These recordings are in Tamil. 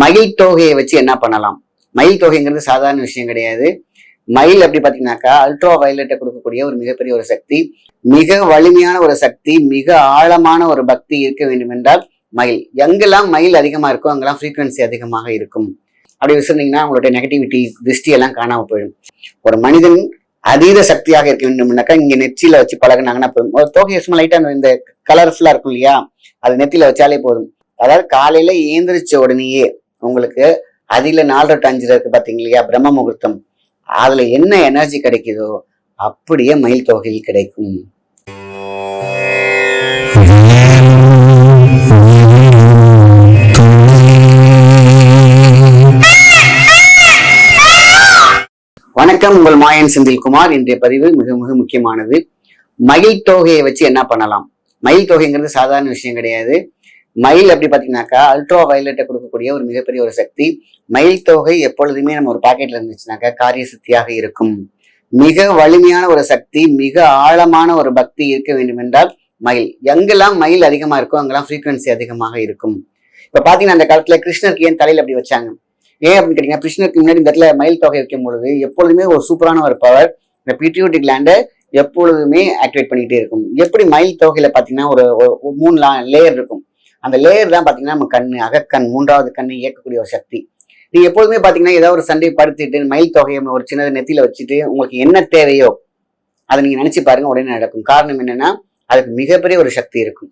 மயில் தொகையை வச்சு என்ன பண்ணலாம்? மயில் தொகைங்கிறது சாதாரண விஷயம் கிடையாது. மயில் அப்படி பார்த்தீங்கன்னாக்கா அல்ட்ரா வயலட்டை கொடுக்கக்கூடிய ஒரு மிகப்பெரிய ஒரு சக்தி. மிக வலிமையான ஒரு சக்தி மிக ஆழமான ஒரு பக்தி இருக்க வேண்டும் என்றால் மயில். எங்கெல்லாம் மயில் அதிகமாக இருக்கோ அங்கெல்லாம் ஃப்ரீக்வன்சி அதிகமாக இருக்கும். அப்படி விசிறீங்கன்னா உங்களுடைய நெகட்டிவிட்டி திருஷ்டி எல்லாம் காணாம போயிடும். ஒரு மனிதன் அதீத சக்தியாக இருக்க வேண்டும்னாக்கா இங்கே நெற்றியில் வச்சு பழகுனாங்கன்னா போதும். ஒரு தொகை சும்மா லைட்டாக இந்த கலர்ஃபுல்லாக இருக்கும் இல்லையா? அது நெத்தியில வச்சாலே போதும். அதாவது காலையில் ஏந்திரிச்ச உடனேயே உங்களுக்கு அதில நாலரை டு அஞ்சு இருக்கு பார்த்தீங்க இல்லையா பிரம்ம முகூர்த்தம். அதுல என்ன எனர்ஜி கிடைக்குதோ அப்படியே மயில் தொகையில் கிடைக்கும். வணக்கம் உங்கள் மாயன் செந்தில்குமார் இன்றைய பதிவு மிக மிக முக்கியமானது. மயில் தொகையை வச்சு என்ன பண்ணலாம்? மயில் தொகைங்கிறது சாதாரண விஷயம் கிடையாது. மயில் அப்படி பாத்தீங்கன்னாக்கா அல்ட்ரா வயலட்டை கொடுக்கக்கூடிய ஒரு மிகப்பெரிய ஒரு சக்தி. மயில் தொகை எப்பொழுதுமே நம்ம ஒரு பாக்கெட்ல இருந்துச்சுனாக்கா காரிய சக்தியாக இருக்கும். மிக வலிமையான ஒரு சக்தி மிக ஆழமான ஒரு பக்தி இருக்க வேண்டும் என்றால் மயில். எங்கெல்லாம் மயில் அதிகமா இருக்கோ அங்கெல்லாம் ஃப்ரீக்வன்சி அதிகமாக இருக்கும். இப்ப பாத்தீங்கன்னா அந்த காலத்துல கிருஷ்ணருக்கு ஏன் தலையில அப்படி வச்சாங்க? ஏன் அப்படின்னு கேட்டீங்கன்னா கிருஷ்ணருக்கு முன்னாடி இந்த இடத்துல மயில் தொகை வைக்கும் பொழுது எப்பொழுதுமே ஒரு சூப்பரான ஒரு பவர் இந்த பிட்யூட்டி கிளாண்டை எப்பொழுதுமே ஆக்டிவேட் பண்ணிக்கிட்டே இருக்கும். எப்படி மயில் தொகையில பாத்தீங்கன்னா ஒரு ஒரு மூணு லேயர் இருக்கும். அந்த லேயர் தான் பாத்தீங்கன்னா நம்ம கண்ணு அகக்கண் மூன்றாவது கண்ணு இயக்கக்கூடிய ஒரு சக்தி. நீ எப்போதுமே பார்த்தீங்கன்னா ஏதாவது ஒரு சண்டை படுத்திட்டு மயில் தொகையை ஒரு சின்னது நெத்தியில வச்சுட்டு உங்களுக்கு என்ன தேவையோ அதை நீங்க நினைச்சு பாருங்க உடனே நடக்கும். காரணம் என்னன்னா அதுக்கு மிகப்பெரிய ஒரு சக்தி இருக்கும்.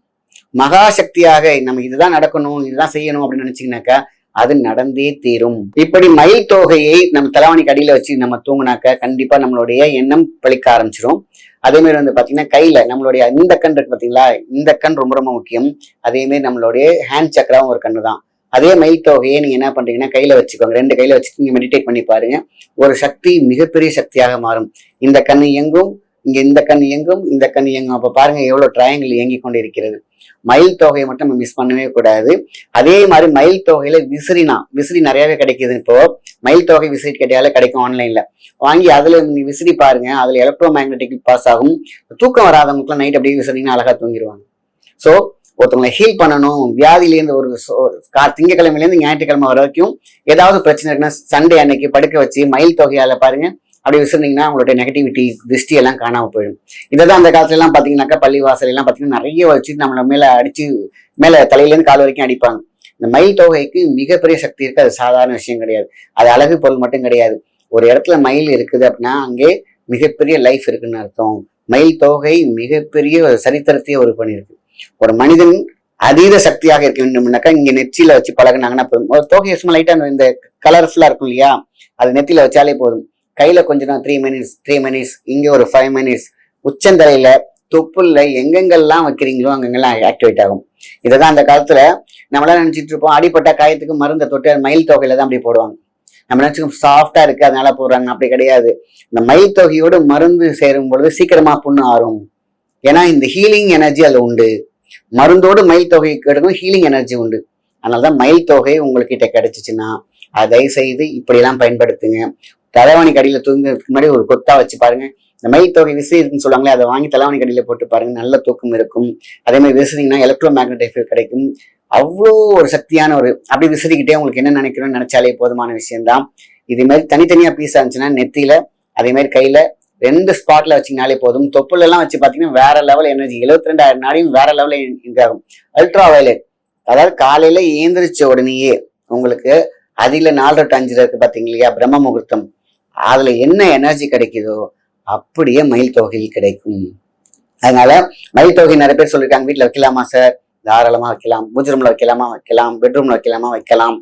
மகா சக்தியாக நம்ம இதுதான் நடக்கணும் இதுதான் செய்யணும் அப்படின்னு நினைச்சீங்கன்னாக்கா அது நடந்தே தீரும். இப்படி மயில் தொகையை நம்ம தலைவாணிக்கு அடியில வச்சு நம்ம தூங்கினாக்க கண்டிப்பா நம்மளுடைய எண்ணம் பழிக்க ஆரம்பிச்சிடும் அதே மாதிரி வந்து பாத்தீங்கன்னா கையில நம்மளுடைய இந்த கண் இருக்கு பாத்தீங்களா? இந்த கண் ரொம்ப ரொம்ப முக்கியம். அதே மாதிரி நம்மளுடைய ஹேண்ட் சக்கராவும் ஒரு கண்ணு தான் அதே மயில் தொகையை நீங்க என்ன பண்றீங்கன்னா கையில வச்சுக்கோங்க. ரெண்டு கையில வச்சுட்டு நீங்க மெடிடேட் பண்ணி பாருங்க. ஒரு சக்தி மிகப்பெரிய சக்தியாக மாறும். இந்த கண் எங்கும் இங்க இந்த கண் இயங்கும் இந்த கண் இயங்கும். அப்ப பாருங்க எவ்வளவு ட்ரையாங்கிள் இயங்கி கொண்டு இருக்கிறது மயில் தொகையை மட்டும் நம்ம மிஸ் பண்ணவே கூடாது. அதே மாதிரி மயில் தொகையில விசிறினா விசிறி நிறையவே கிடைக்குது இப்போ. மயில் தொகை விசிறி கேட்டாலே கிடைக்கும் ஆன்லைன்ல வாங்கி அதுல நீங்க விசிறி பாருங்க அதுல எலக்ட்ரோ மேக்னெட்டிக் பாஸ் ஆகும். தூக்கம் வராதவங்களுக்குலாம் நைட் அப்படியே விசிறிங்கன்னா அழகா தூங்கிடுவாங்க ஸோ ஒருத்தவங்களை ஹீல் பண்ணணும். வியாதியிலேருந்து ஒரு திங்கக்கிழமையிலேருந்து ஞாயிற்றுக்கிழமை வரைக்கும் ஏதாவது பிரச்சனை இருக்குன்னா சண்டே அன்னைக்கு படுக்க வச்சு மயில் தொகையால பாருங்க அப்படி விசிறீங்கன்னா உங்களுடைய நெகட்டிவிட்டி திருஷ்டி எல்லாம் காணாம போயிடும். இதை தான் அந்த காலத்துல எல்லாம் பாத்தீங்கன்னாக்கா பள்ளி வாசல் எல்லாம் பாத்தீங்கன்னா நிறைய வச்சு நம்மள மேல அடிச்சு மேல தலையிலேருந்து கால் வரைக்கும் அடிப்பாங்க. இந்த மயில் தொகைக்கு மிகப்பெரிய சக்தி இருக்கு. அது சாதாரண விஷயம் கிடையாது. அது அழகு பொருள் மட்டும் கிடையாது. ஒரு இடத்துல மயில் இருக்குது அப்படின்னா அங்கே மிகப்பெரிய லைஃப் இருக்குன்னு அர்த்தம். மயில் தொகை மிகப்பெரிய ஒரு சரித்திரத்தையே ஒரு பண்ணியிருக்கு ஒரு மனிதன் அதீத சக்தியாக இருக்க வேண்டும்னாக்கா இங்க நெற்றியில வச்சு பழகுனாங்கன்னா போதும். ஒரு தொகையை சும்மா லைட்டா இந்த கலர்ஃபுல்லா இருக்கும் இல்லையா? அது நெத்தியில வச்சாலே போதும். கையில கொஞ்சம் த்ரீ மினிட்ஸ் த்ரீ மினிட்ஸ் இங்க ஒரு ஃபைவ் மினிட்ஸ் உச்சந்தலையில தொப்புல எங்கெங்கெல்லாம் வைக்கிறீங்களோ அங்கெங்கெல்லாம் ஆக்டிவேட் ஆகும். இததான் அந்த காலத்துல நம்மளாம் நினைச்சிட்டு இருப்போம். அடிப்பட்ட காயத்துக்கு மருந்தை தொட்டு மயில் தொகையில தான் அப்படி போடுவாங்க. நம்ம நினைச்சுக்கோம் சாஃப்டா இருக்கு அதனால போடுறாங்க. அப்படி கிடையாது. இந்த மயில் தொகையோடு மருந்து சேரும் பொழுது சீக்கிரமா புண்ணு ஆறும். ஏன்னா இந்த ஹீலிங் எனர்ஜி அதுல உண்டு. மருந்தோடு மயில் தொகை கிடைக்கும் ஹீலிங் எனர்ஜி உண்டு. அதனாலதான் மயில் தொகை உங்ககிட்ட கிடைச்சிச்சுன்னா அதை தயவு செய்து இப்படியெல்லாம் பயன்படுத்துங்க. தலைவாணி கடியில தூங்குறதுக்கு முன்னாடி ஒரு கொத்தா வச்சு பாருங்க. இந்த மயில் தொகை விசிறி இருக்குன்னு சொல்லுவாங்களே அதை வாங்கி தலைவாணி கடியில போட்டு பாருங்க நல்ல தூக்கம் இருக்கும். அதே மாதிரி விசிறிங்கன்னா எலக்ட்ரோ மேக்னெட்டிக் கிடைக்கும். அவ்வளோ ஒரு சக்தியான ஒரு அப்படி விசிறிக்கிட்டே உங்களுக்கு என்ன நினைக்கணும்னு நினைச்சாலே போதுமான விஷயம்தான். இதே மாதிரி தனித்தனியா பீஸ் இருந்துச்சுன்னா நெத்தியில அதே மாதிரி கையில ரெண்டு ஸ்பாட்ல வச்சிங்கனாலே போதும். தொப்புல எல்லாம் வச்சு பாத்தீங்கன்னா வேற லெவல் எனர்ஜி எழுபத்தி ரெண்டாயிரம் நாளையும் வேற லெவல் இதாகும் அல்ட்ரா வயலட் அதாவது காலையில ஏந்திரிச்ச உடனேயே உங்களுக்கு அதில நாலு டு அஞ்சு இருக்கு பாத்தீங்க இல்லையா? பிரம்ம முகூர்த்தம். அதுல என்ன எனர்ஜி கிடைக்குதோ அப்படியே மயில் தொகையில் கிடைக்கும். அதனால மயில் தொகை நிறைய பேர் சொல்லியிருக்காங்க வீட்டுல வைக்கலாமா சார் தாராளமா வைக்கலாம். பூஜை ரூம்ல வைக்கலாமா? வைக்கலாம் பெட்ரூம்ல வைக்கலாமா வைக்கலாம்?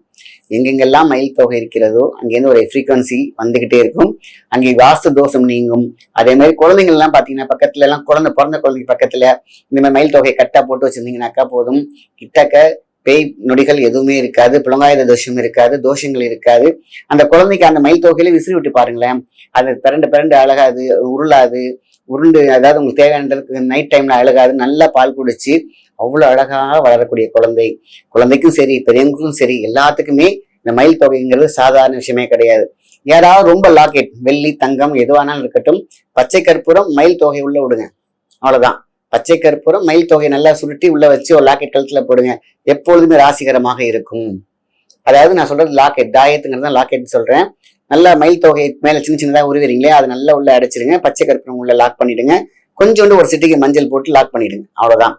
எங்கெங்கெல்லாம் மயில் தொகை இருக்கிறதோ அங்கேருந்து ஒரு ஃப்ரீக்வன்சி வந்துகிட்டே இருக்கும். அங்கே வாஸ்து தோஷம் நீங்கும். அதே மாதிரி குழந்தைங்கள்லாம் எல்லாம் பக்கத்துல எல்லாம் குழந்தை பிறந்த குழந்தைங்க பக்கத்துல இந்த மாதிரி மயில் தொகை கட்டா போட்டு வச்சிருந்தீங்கன்னாக்கா போதும். கிட்டக்க பேய் நொடிகள் எதுவுமே இருக்காது புலங்காயுத தோஷம் இருக்காது தோஷங்கள் இருக்காது. அந்த குழந்தைக்கு அந்த மயில் தொகையில விசிறி விட்டு பாருங்களேன். அது பிறண்டு பிறண்டு அழகாது உருளாது உருண்டு அதாவது உங்களுக்கு தேவையானதுக்கு நைட் டைம்ல அழகாது நல்லா பால் குடிச்சு அவ்வளோ அழகாக வளரக்கூடிய குழந்தை. குழந்தைக்கும் சரி பெரியவங்களுக்கும் சரி எல்லாத்துக்குமே இந்த மயில் தொகைங்கிறது சாதாரண விஷயமே கிடையாது. யாராவது ரொம்ப லாக்கெட் வெள்ளி தங்கம் எதுவானாலும் இருக்கட்டும் பச்சை கற்பூரம் மயில் தொகை உள்ள விடுங்க. அவ்வளோதான் பச்சை கற்பூரம் மயில் தொகை நல்லா சுருட்டி உள்ள வச்சு ஒரு லாக்கெட் கழுத்துல போடுங்க. எப்பொழுதுமே ராசிகரமாக இருக்கும். அதாவது நான் சொல்றது லாக்கெட் தாயத்துங்கிறது தான் லாக்கெட் சொல்றேன். நல்லா மயில் தொகை மேல சின்ன சின்னதா உருவிறீங்களே அதை நல்லா உள்ள அடைச்சிருங்க பச்சை கற்பூரம் உள்ள லாக் பண்ணிடுங்க. கொஞ்சோண்டு ஒரு சிட்டிக்கு மஞ்சள் போட்டு லாக் பண்ணிடுங்க. அவ்வளவுதான்.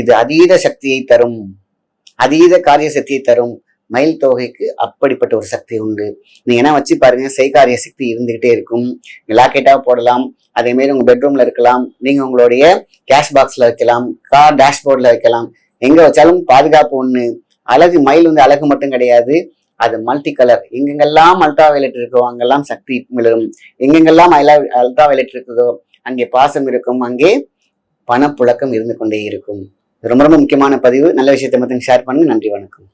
இது அதீத சக்தியை தரும். அதீத காரிய சக்தியை தரும். மயில் தொகைக்கு அப்படிப்பட்ட ஒரு சக்தி உண்டு. நீங்க என்ன வச்சு பாருங்க செய்காரிய சக்தி இருந்துகிட்டே இருக்கும். லாக்கெட்டாக போடலாம் அதே மாதிரி உங்க பெட்ரூம்ல இருக்கலாம் நீங்க உங்களுடைய கேஷ் பாக்ஸ்ல வைக்கலாம் கார் டேஷ்போர்ட்ல வைக்கலாம். எங்க வச்சாலும் பாதுகாப்பு ஒண்ணு. அழகு மயில் வந்து அழகு மட்டும் கிடையாது. அது மல்டி கலர் எங்கெங்கெல்லாம் அல்ட்ரா வயலட் இருக்கோ அங்கெல்லாம் சக்தி மிளரும். எங்கெங்கெல்லாம் அல்ட்ரா வயலட் இருக்குதோ அங்கே பாசம் இருக்கும். அங்கே பணப்புழக்கம் இருந்து கொண்டே இருக்கும். ரொம்ப ரொம்ப முக்கியமான பதிவு. நல்ல விஷயத்தை மட்டும் ஷேர் பண்ணுங்க. நன்றி வணக்கம்.